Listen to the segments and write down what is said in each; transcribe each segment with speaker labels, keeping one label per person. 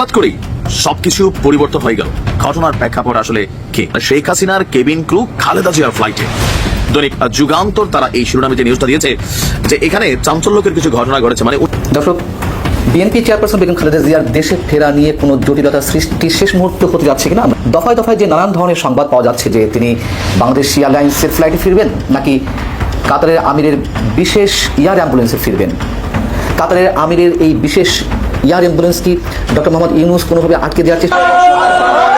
Speaker 1: হঠাৎ করেই সবকিছু পরিবর্তন হয়ে গেল। ঘটনার প্রেক্ষাপট আসলে কে? শেখ হাসিনার কেবিন ক্রু খালেদা জিয়ার ফ্লাইটে দৈনিক যুগান্তর তারা এই শিরোনামে যে নিউজটা দিয়েছে, যে এখানে চাঞ্চল্যকের কিছু ঘটনা ঘটেছে মানে
Speaker 2: দর্শক বিএনপি চেয়ারপারসন বেগম খালেদা জিয়ার দেশে ফেরা নিয়ে কোনো জটিলতা সৃষ্টি শেষ মুহূর্ত হতে যাচ্ছে কিনা? দফায় দফায় যে নানান ধরনের সংবাদ পাওয়া যাচ্ছে, যে তিনি বাংলাদেশ এয়ারলাইন্সের ফ্লাইটে ফিরবেন, নাকি কাতারের আমিরের বিশেষ এয়ার অ্যাম্বুলেন্সে ফিরবেন? কাতারের আমিরের এই বিশেষ এয়ার অ্যাম্বুলেন্স কি ডক্টর মোহাম্মদ ইউনুস কোনোভাবে আটকে দেওয়ার চেষ্টা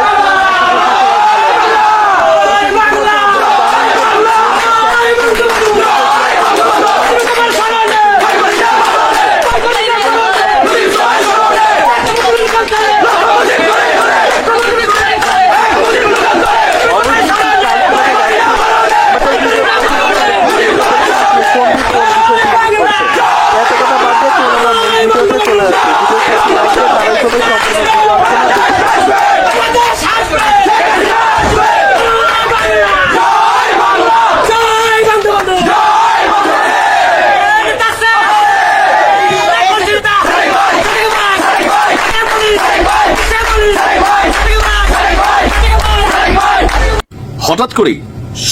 Speaker 1: হঠাৎ করেই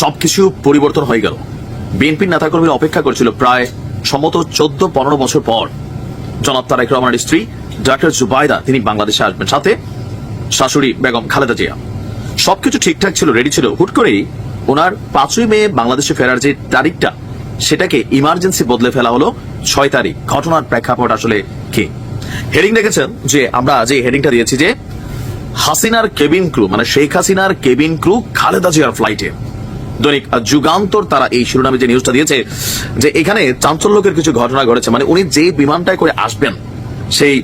Speaker 1: সবকিছু পরিবর্তন হয়ে গেল। বিএনপির নেতাকর্মীরা অপেক্ষা করছিল প্রায় সম্মত চোদ্দ, পনেরো বছর পর। জনাব তারেক রহমানের স্ত্রী ডক্টর জুবাইদা তিনি বাংলাদেশে আসবেন। সাথে শাশুড়ি বেগম খালেদা জিয়া। সবকিছু ঠিকঠাক ছিল রেডি ছিল। হুট করেই ওনার পাঁচই মে বাংলাদেশে ফেরার যে তারিখটা, সেটাকে ইমার্জেন্সি বদলে ফেলা হলো ছয় তারিখ। ঘটনার প্রেক্ষাপট আসলে কি? হেডিং দেখেছেন যে আমরা যে হেডিংটা দিয়েছি যে হাসিনার কেবিন ক্রু মানে শেখ হাসিনার কেবিন ক্রু খালেদা জিয়ার ফ্লাইটে দৈনিক যুগান্তর তারা এই শিরোনামে যে নিউজটা দিয়েছে, যে এখানে চাঞ্চল্যকের কিছু ঘটনা ঘটেছে মানে উনি যে বিমানটায় করে আসবেন, সেই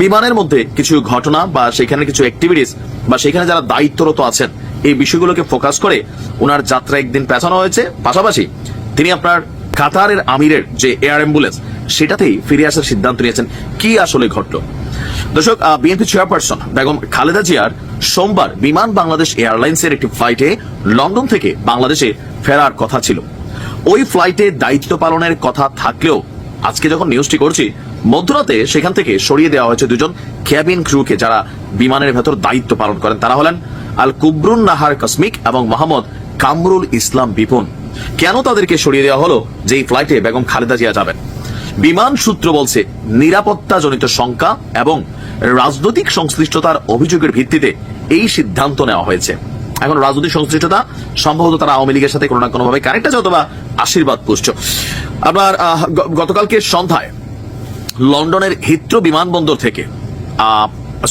Speaker 1: বিমানের মধ্যে কিছু ঘটনা বা সেখানে কিছু অ্যাক্টিভিটিস বা সেখানে যারা দায়িত্বরত আছেন, এই বিষয়গুলোকে ফোকাস করে ওনার যাত্রা একদিন পেছানো হয়েছে। পাশাপাশি তিনি আপনার কাতারের আমিরের যে এয়ার অ্যাম্বুলেন্স, সেটাতেই ফিরে আসার সিদ্ধান্ত নিয়েছেন কি আসলে ঘটলো। দর্শক বিএনপি চেয়ারপারসন বেগম খালেদা জিয়ার সোমবার বিমান বাংলাদেশ এয়ারলাইন্সের একটি ফ্লাইটে লন্ডন থেকে বাংলাদেশে ফেরার কথা ছিল। ওই ফ্লাইটে দায়িত্ব পালনের কথা থাকলেও আজকে যখন নিউজটি করছি, মধ্যরাতে সেখান থেকে সরিয়ে দেওয়া হয়েছে দুজন ক্যাবিন ক্রুকে যারা বিমানের ভেতর দায়িত্ব পালন করেন। তারা হলেন আল কুবরুন নাহার কসমিক এবং মোহাম্মদ কামরুল ইসলাম বিপুন। কেন তাদেরকে সরিয়ে দেওয়া হলো যে এই ফ্লাইটে বেগম খালেদা জিয়া যাবেন? বিমান সূত্র বলছে, নিরাপত্তাজনিত শঙ্কা এবং রাজনৈতিক সংশ্লিষ্টতার অভিযোগের ভিত্তিতে এই সিদ্ধান্ত নেওয়া হয়েছে। এখন রাজনৈতিক সংশ্লিষ্টতা, সম্ভবত তারা আওয়ামী লীগের সাথে কোনো না কোনোভাবে কানেক্ট আছে অথবা আশীর্বাদ পুষ্ট। আপনার গতকালকে সন্ধ্যায় লন্ডনের হিত্র বিমানবন্দর থেকে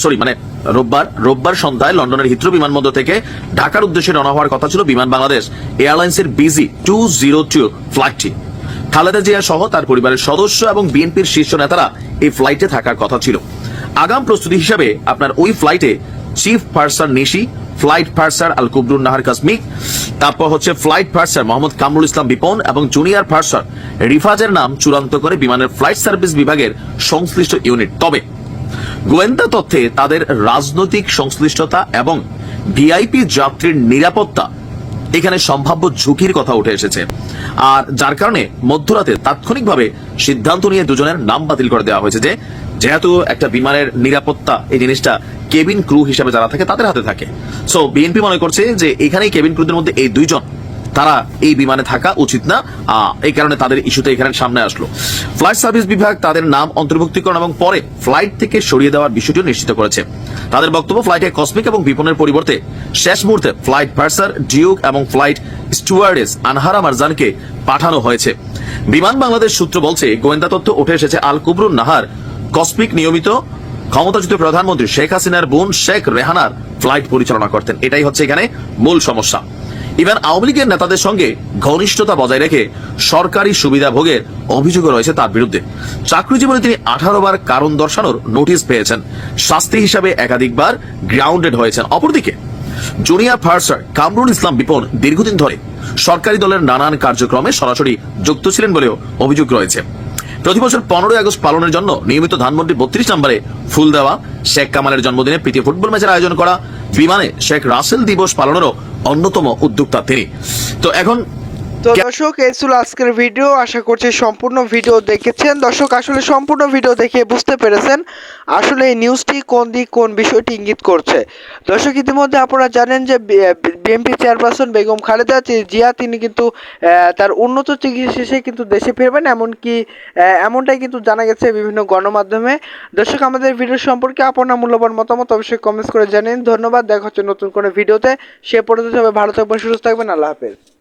Speaker 1: সরি মানে রোববার রোববার সন্ধ্যায় লন্ডনের হিথ্রো বিমানবন্দর থেকে ঢাকার উদ্দেশ্যে রওনা হওয়ার কথা ছিল বিমান বাংলাদেশ এয়ারলাইন্সের বিজি টু জিরো টু ফ্লাইটটি খালেদা জিয়া সহ তার পরিবারের সদস্য এবং বিএনপির শীর্ষ নেতারা এই ফ্লাইটে থাকার কথা ছিল। আগাম প্রস্তুতি হিসাবে আপনার ওই ফ্লাইটে chief purser Nishi, flight purser Al Kubrun Nahar কাসমিক, তারপর হচ্ছে ফ্লাইট ফার্সার মোহাম্মদ কামরুল ইসলাম বিপন এবং জুনিয়র ফার্সার রিফাজের নাম চূড়ান্ত করে বিমানের ফ্লাইট সার্ভিস বিভাগের সংশ্লিষ্ট ইউনিট। তবে গোয়েন্দা তথ্যে তাদের রাজনৈতিক সংশ্লিষ্টতা এবং ভিআইপি যাত্রীর নিরাপত্তা এখানে সম্ভাব্য ঝুঁকির কথা উঠে এসেছে। আর যার কারণে মধ্যরাতে তাৎক্ষণিকভাবে সিদ্ধান্ত নিয়ে দুজনের নাম বাতিল করে দেওয়া হয়েছে যে, যেহেতু একটা বিমানের নিরাপত্তা এই জিনিসটা কেবিন ক্রু হিসেবে যারা থাকে তাদের হাতে থাকে। সো বিএনপি মনে করছে যে, এখানেই কেবিন ক্রুদের মধ্যে এই দুইজন তারা এই বিমানে থাকা উচিত না। এই কারণে তাদের ইস্যুতে এখানে সামনে আসলো। ফ্লাইট সার্ভিস বিভাগ তাদের নাম অন্তর্ভুক্তিকরণ এবং পরে ফ্লাইট থেকে সরিয়ে দেওয়ার বিষয়টিও নিশ্চিত করেছে। তাদের বক্তব্য, ফ্লাইটে কসমিক এবং বিপনের পরিবর্তে শেষ মুহূর্তে ফ্লাইট পার্সার ডিউক এবং ফ্লাইট স্টুয়ার্ডেস আনহারা মারজানকে পাঠানো হয়েছে। বিমান বাংলাদেশ সূত্র বলছে, গোয়েন্দা তথ্য উঠে এসেছে, আল কুবরুন নাহার কসমিক নিয়মিত ক্ষমতাচ্যুত প্রধানমন্ত্রী শেখ হাসিনার বোন শেখ রেহানার ফ্লাইট পরিচালনা করতেন। এটাই হচ্ছে এখানে মূল সমস্যা। ইভেন আওয়ামী লীগের নেতাদের সঙ্গে ঘনিষ্ঠতা বজায় রেখে সরকারি সুবিধা ভোগের অভিযোগ রয়েছে তার বিরুদ্ধে। চাকরি জীবনে তিনি আঠারো বার কারণ দর্শানোর নোটিশ পেয়েছেন। শাস্তি হিসাবে একাধিকবার গ্রাউন্ডেড হয়েছেন। অপরদিকে, জুনিয়র ফার্সার কামরুল ইসলাম বিপন দীর্ঘদিন ধরে সরকারি দলের নানান কার্যক্রমে সরাসরি যুক্ত ছিলেন বলেও অভিযোগ রয়েছে। প্রতি বছর পনেরোই আগস্ট পালনের জন্য নিয়মিত ধানমন্ডি বত্রিশ নম্বরে ফুল দেওয়া শেখ কামালের জন্মদিনে প্রীতি ফুটবল ম্যাচের আয়োজন করা বিমানে শেখ রাসেল দিবস পালনেরও অন্যতম উদ্যোক্তা তিনি। তো এখন
Speaker 3: তো দর্শক এই ছিল আজকের ভিডিও আশা করছি সম্পূর্ণ ভিডিও দেখেছেন। দর্শক আসলে সম্পূর্ণ ভিডিও দেখে বুঝতে পেরেছেন আসলে এই নিউজটি কোন দিক কোন বিষয়টি ইঙ্গিত করছে। দর্শক ইতিমধ্যে আপনারা জানেন যে বিএনপি চেয়ারপারসন বেগম খালেদা জিয়া তিনি কিন্তু তার উন্নত চিকিৎসা শেষে কিন্তু দেশে ফিরবেন। এমনকি এমনটাই কিন্তু জানা গেছে বিভিন্ন গণমাধ্যমে। দর্শক আমাদের ভিডিও সম্পর্কে আপনার মূল্যবান মতামত অবশ্যই কমেন্টস করে জানেন। ধন্যবাদ। দেখা হচ্ছে নতুন কোনো ভিডিওতে সে পর্যন্ত সবাই ভালো থাকবেন সুস্থ থাকবেন। আল্লাহ হাফেজ।